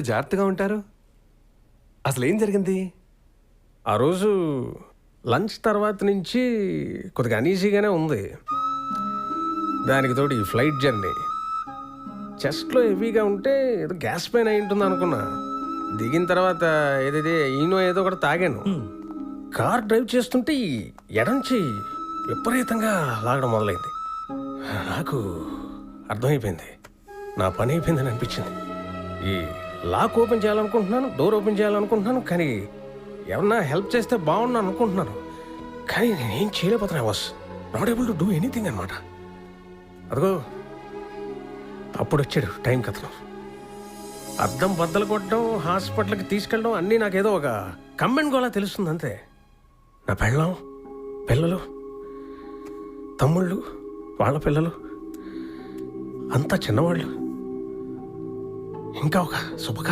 జాగ్రత్తగా ఉంటారు? అసలు ఏం జరిగింది? ఆ రోజు లంచ్ తర్వాత నుంచి కొద్దిగా అనీజీగానే ఉంది. దానికి తోడు ఈ ఫ్లైట్ జర్నీ. చెస్ట్లో హెవీగా ఉంటే ఏదో గ్యాస్ పైన అయి ఉంటుంది అనుకున్నా. దిగిన తర్వాత ఏదైతే ఈనో ఏదో ఒకటి తాగాను. కార్ డ్రైవ్ చేస్తుంటే ఈ ఎడం చెయ్యి విపరీతంగా లాగడం మొదలైంది. నాకు అర్థమైపోయింది. నా పని అయిపోయిందని అనిపించింది. ఈ లాక్ ఓపెన్ చేయాలనుకుంటున్నాను డోర్ ఓపెన్ చేయాలనుకుంటున్నాను కానీ ఎవరన్నా హెల్ప్ చేస్తే బాగుండు అనుకుంటున్నాను. కానీ నేనేం చేయలేకపోతున్నా was not able to do anything అనమాట అదిగో అప్పుడు వచ్చాడు టైం కథలో అద్దం బద్దలు కొట్టడం హాస్పిటల్కి తీసుకెళ్ళడం అన్నీ నాకేదో ఒక కమ్మెంట్ గోలా తెలుస్తుంది అంతే. నా పెళ్ళం పిల్లలు తమ్ముళ్ళు వాళ్ళ పిల్లలు అంతా చిన్నవాళ్ళు. ఇంకా ఒక శుభకార్యం